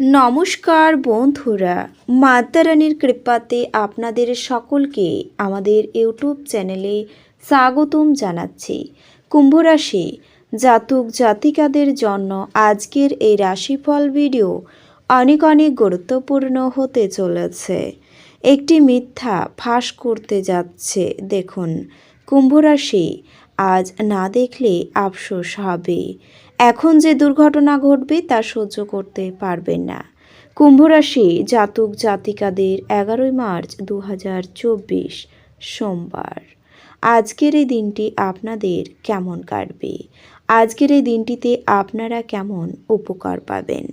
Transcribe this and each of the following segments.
নমস্কার বন্ধুরা, মাতারানির কৃপাতে আপনাদের সকলকে আমাদের ইউটিউব চ্যানেলে স্বাগতম জানাচ্ছি। কুম্ভ রাশি জাতক জাতিকাদের জন্য আজকের এই রাশিফল ভিডিও অনেক অনেক গুরুত্বপূর্ণ হতে চলেছে। একটি মিথ্যা ফাঁস করতে যাচ্ছে, দেখুন। কুম্ভ রাশি আজ না দেখলে আফসোস হবে। এখন যে দুর্ঘটনা ঘটবে তা সহ্য করতে পারবেন না। কুম্ভরাশি জাতক জাতিকাদের এগারোই মার্চ দু হাজার চব্বিশ সোমবার। আজকের এই দিনটি আপনাদের কেমন কাটবে? আজকের এই দিনটিতে আপনারা কেমন উপকার পাবেন?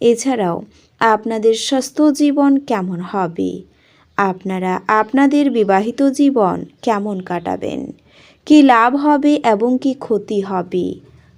এছাড়াও আপনাদের স্বাস্থ্য জীবন কেমন হবে? আপনারা আপনাদের বিবাহিত জীবন কেমন কাটাবেন? কি লাভ হবে এবং কি ক্ষতি হবে?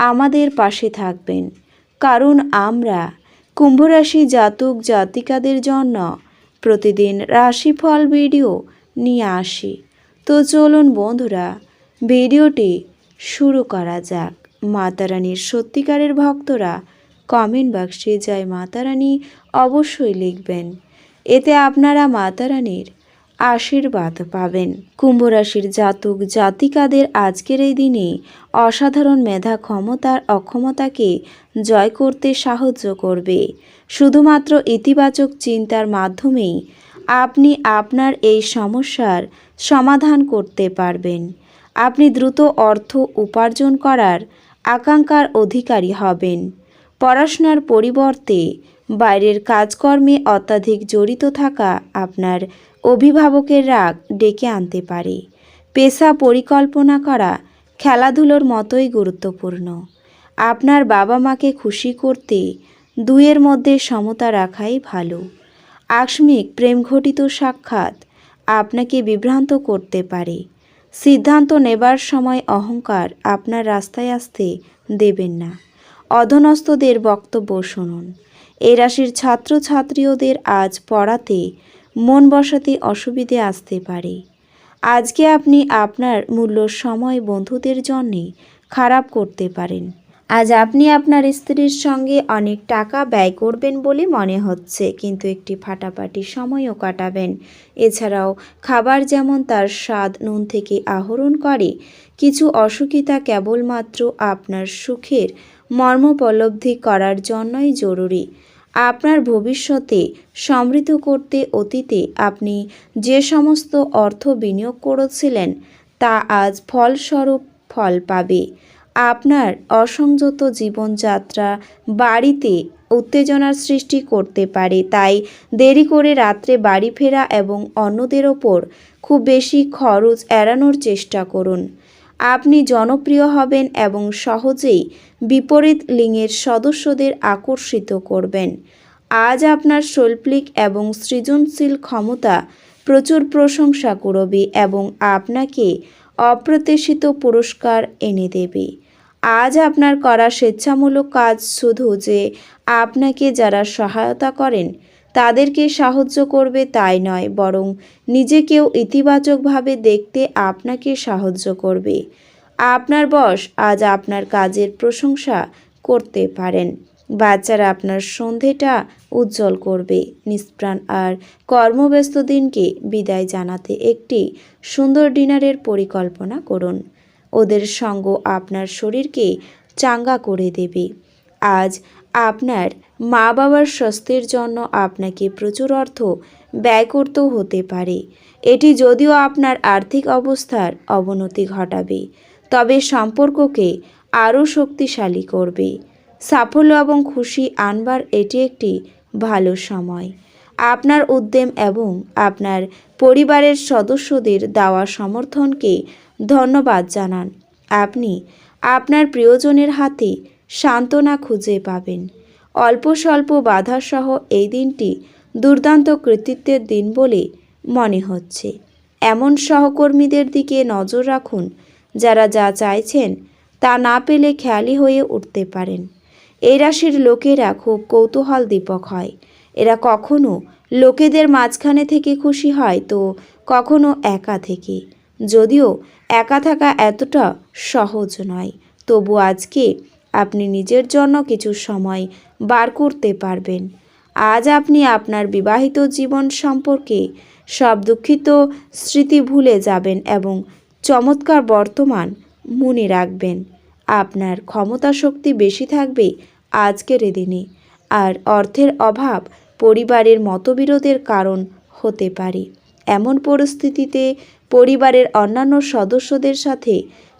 আমাদের পাশে থাকবেন। কারণ আমরা কুম্ভরাশি জাতক জাতিকাদের জন্য প্রতিদিন রাশিফল ভিডিও নিয়ে আসি। তো চলুন বন্ধুরা, ভিডিওটি শুরু করা যাক। মাতারানীর সত্যিকারের ভক্তরা কমেন্ট বাক্সে জয় মাতারানী অবশ্যই লিখবেন। এতে আপনারা মাতারানীর আশীর্বাদ পাবেন। কুম্ভ রাশির জাতক, জাতিকাদের আজকের এই দিনে অসাধারণ মেধা ক্ষমতার অক্ষমতাকে জয় করতে সাহায্য করবে। শুধুমাত্র ইতিবাচক চিন্তার মাধ্যমেই আপনি আপনার এই সমস্যার সমাধান করতে পারবেন। আপনি দ্রুত অর্থ উপার্জন করার আকাঙ্ক্ষার অধিকারী হবেন। পড়াশোনার পরিবর্তে বাইরের কাজকর্মে অত্যাধিক জড়িত থাকা আপনার অভিভাবকের রাগ ডেকে আনতে পারে। পেশা পরিকল্পনা করা খেলাধুলোর মতোই গুরুত্বপূর্ণ। আপনার বাবা মাকে খুশি করতে দুয়ের মধ্যে সমতা রাখাই ভালো। আকস্মিক প্রেমঘটিত সাক্ষাৎ আপনাকে বিভ্রান্ত করতে পারে। সিদ্ধান্ত নেবার সময় অহংকার আপনার রাস্তায় আসতে দেবেন না। অধনস্থদের বক্তব্য শুনুন। এ রাশির ছাত্রছাত্রীদের আজ পড়াতে মন বসাতে অসুবিধে আসতে পারে। আজকে আপনি আপনার মূল্য সময় বন্ধুদের জন্যে খারাপ করতে পারেন। আজ আপনি আপনার স্ত্রীর সঙ্গে অনেক টাকা ব্যয় করবেন বলে মনে হচ্ছে, কিন্তু একটি ফাটাফাটি সময়ও কাটাবেন। এছাড়াও খাবার যেমন তার স্বাদ, নুন থেকে আহরণ করে, কিছু অসুখিতা কেবলমাত্র আপনার সুখের মর্মোপলব্ধি করার জন্যই জরুরি। আপনার ভবিষ্যতে সমৃদ্ধ করতে অতীতে আপনি যে সমস্ত অর্থ বিনিয়োগ করেছিলেন, তা আজ ফলস্বরূপ ফল পাবে। আপনার অসংযত জীবনযাত্রা বাড়িতে উত্তেজনার সৃষ্টি করতে পারে, তাই দেরি করে রাত্রে বাড়ি ফেরা এবং অন্যদের ওপর খুব বেশি খরচ এড়ানোর চেষ্টা করুন। আপনি জনপ্রিয় হবেন এবং সহজেই বিপরীত লিঙ্গের সদস্যদের আকর্ষিত করবেন। আজ আপনার শৈল্পিক এবং সৃজনশীল ক্ষমতা প্রচুর প্রশংসা করবে এবং আপনাকে অপ্রত্যাশিত পুরস্কার এনে দেবে। আজ আপনার করা স্বেচ্ছামূলক কাজ শুধু যে আপনাকে যারা সহায়তা করেন তাদেরকে সাহায্য করবে তাই নয়, বরং নিজেকেও ইতিবাচকভাবে দেখতে আপনাকে সাহায্য করবে। আপনার বস আজ আপনার কাজের প্রশংসা করতে পারেন। বাচ্চারা আপনার সন্ধেটা উজ্জ্বল করবে। নিষ্প্রাণ আর কর্মব্যস্ত দিনকে বিদায় জানাতে একটি সুন্দর ডিনারের পরিকল্পনা করুন। ওদের সঙ্গ আপনার শরীরকে চাঙ্গা করে দেবে। আজ আপনার মা বাবার স্বাস্থ্যের জন্য আপনাকে প্রচুর অর্থ ব্যয় করতেও হতে পারে। এটি যদিও আপনার আর্থিক অবস্থার অবনতি ঘটাবে, তবে সম্পর্ককে আরও শক্তিশালী করবে। সাফল্য এবং খুশি আনবার এটি একটি ভালো সময়। আপনার উদ্যম এবং আপনার পরিবারের সদস্যদের দেওয়া সমর্থনকে ধন্যবাদ জানান। আপনি আপনার প্রিয়জনের হাতে সান্ত্বনা খুঁজে পাবেন। অল্প স্বল্প বাধাসহ এই দিনটি দুর্দান্ত কৃতিত্বের দিন বলে মনে হচ্ছে। এমন সহকর্মীদের দিকে নজর রাখুন, যারা যা চাইছেন তা না পেলে খেয়ালি হয়ে উঠতে পারেন। এই রাশির লোকেরা খুব কৌতূহল দীপক হয়। এরা কখনো লোকেদের মাঝখানে থেকে খুশি হয় তো কখনো একা থেকে। যদিও একা থাকা এতটা সহজ নয়, তবু আজকে আপনি নিজের জন্য কিছু সময় বার করতে পারবেন। আজ আপনি আপনার বিবাহিত জীবন সম্পর্কে সব দুঃখিত স্মৃতি ভুলে যাবেন এবং চমৎকার বর্তমান মনে রাখবেন। আপনার ক্ষমতা শক্তি বেশি থাকবে আজকের দিনে। আর অর্থের অভাব পরিবারের মতবিরোধের কারণ হতে পারে। এমন পরিস্থিতিতে পরিবারের অন্যান্য সদস্যদের সাথে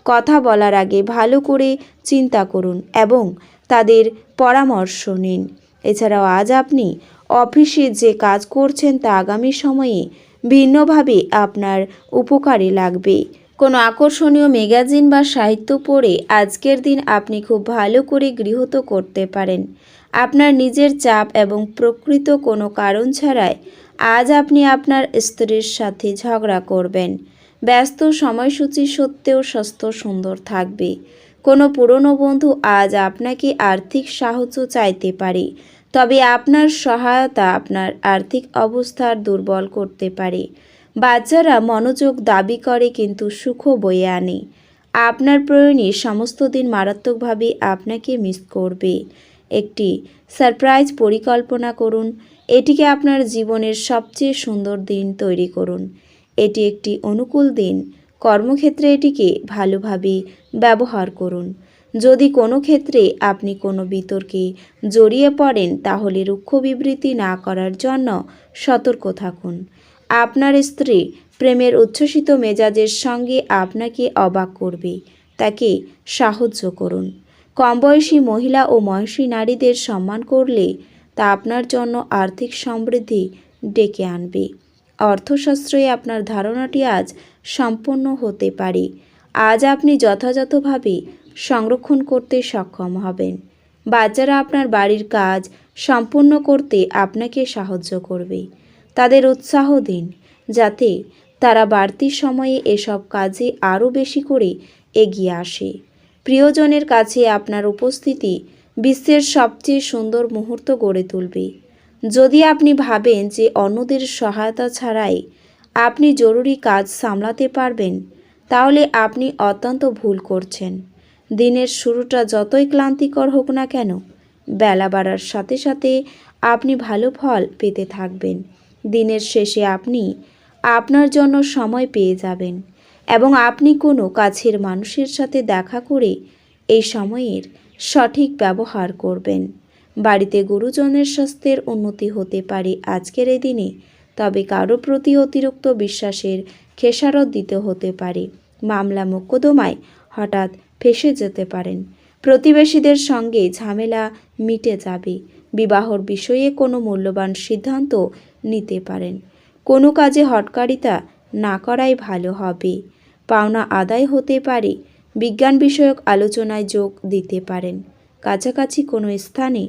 কথা বলার আগে ভালো করে চিন্তা করুন এবং তাদের পরামর্শ নিন। এছাড়াও আজ আপনি অফিসে যে কাজ করছেন তা আগামী সময়ে ভিন্নভাবে আপনার উপকারে লাগবে। কোনো আকর্ষণীয় ম্যাগাজিন বা সাহিত্য পড়ে আজকের দিন আপনি খুব ভালো করে গৃহীত করতে পারেন। আপনার নিজের চাপ এবং প্রকৃত কোনো কারণ ছাড়াই আজ আপনি আপনার স্ত্রীর সাথে ঝগড়া করবেন। ব্যস্ত সময়সূচি সত্ত্বেও স্বাস্থ্য সুন্দর থাকবে। কোনো পুরনো বন্ধু আজ আপনাকে আর্থিক সাহায্য চাইতে পারে, তবে আপনার সহায়তা আপনার আর্থিক অবস্থার দুর্বল করতে পারে। বাচ্চারা মনোযোগ দাবি করে কিন্তু সুখ বয়ে আনে। আপনার প্রয়োজনে সমস্ত দিন মারাত্মকভাবে আপনাকে মিস করবে। একটি সারপ্রাইজ পরিকল্পনা করুন। এটিকে আপনার জীবনের সবচেয়ে সুন্দর দিন তৈরি করুন। এটি একটি অনুকূল দিন। কর্মক্ষেত্রে এটিকে ভালোভাবে ব্যবহার করুন। যদি কোনো ক্ষেত্রে আপনি কোনো বিতর্কে জড়িয়ে পড়েন, তাহলে রুক্ষ বিবৃতি না করার জন্য সতর্ক থাকুন। আপনার স্ত্রী প্রেমের উচ্ছ্বসিত মেজাজের সঙ্গে আপনাকে অবাক করবে। তাকে সাহায্য করুন। কমবয়সী মহিলা ও মহিষী নারীদের সম্মান করলে তা আপনার জন্য আর্থিক সমৃদ্ধি ডেকে আনবে। অর্থশাস্ত্রে আপনার ধারণাটি আজ সম্পন্ন হতে পারে। আজ আপনি যথাযথভাবে সংরক্ষণ করতে সক্ষম হবেন। বাচ্চারা আপনার বাড়ির কাজ সম্পূর্ণ করতে আপনাকে সাহায্য করবে। তাদের উৎসাহ দিন, যাতে তারা বাড়তি সময়ে এসব কাজে আরও বেশি করে এগিয়ে আসে। প্রিয়জনের কাছে আপনার উপস্থিতি বিশ্বের সবচেয়ে সুন্দর মুহূর্ত গড়ে তুলবে। যদি আপনি ভাবেন যে অন্যদের সহায়তা ছাড়াই আপনি জরুরি কাজ সামলাতে পারবেন, তাহলে আপনি অত্যন্ত ভুল করছেন। দিনের শুরুটা যতই ক্লান্তিকর হোক না কেন, বেলা বাড়ার সাথে সাথে আপনি ভালো ফল পেতে থাকবেন। দিনের শেষে আপনি আপনার জন্য সময় পেয়ে যাবেন এবং আপনি কোনো কাছের মানুষের সাথে দেখা করে এই সময়ের সঠিক ব্যবহার করবেন। বাড়িতে গুরুজনের স্বাস্থ্যের উন্নতি হতে পারে আজকের এই দিনে, তবে কারও প্রতি অতিরিক্ত বিশ্বাসের খেসারত দিতে হতে পারে। মামলা মোকদ্দমায় হঠাৎ ফেসে যেতে পারেন। প্রতিবেশীদের সঙ্গে ঝামেলা মিটে যাবে। বিবাহর বিষয়ে কোনো মূল্যবান সিদ্ধান্ত নিতে পারেন। কোনো কাজে হটকারিতা না করাই ভালো হবে। পাওনা আদায় হতে পারে। বিজ্ঞান বিষয়ক আলোচনায় যোগ দিতে পারেন। কাছাকাছি কোনো স্থানে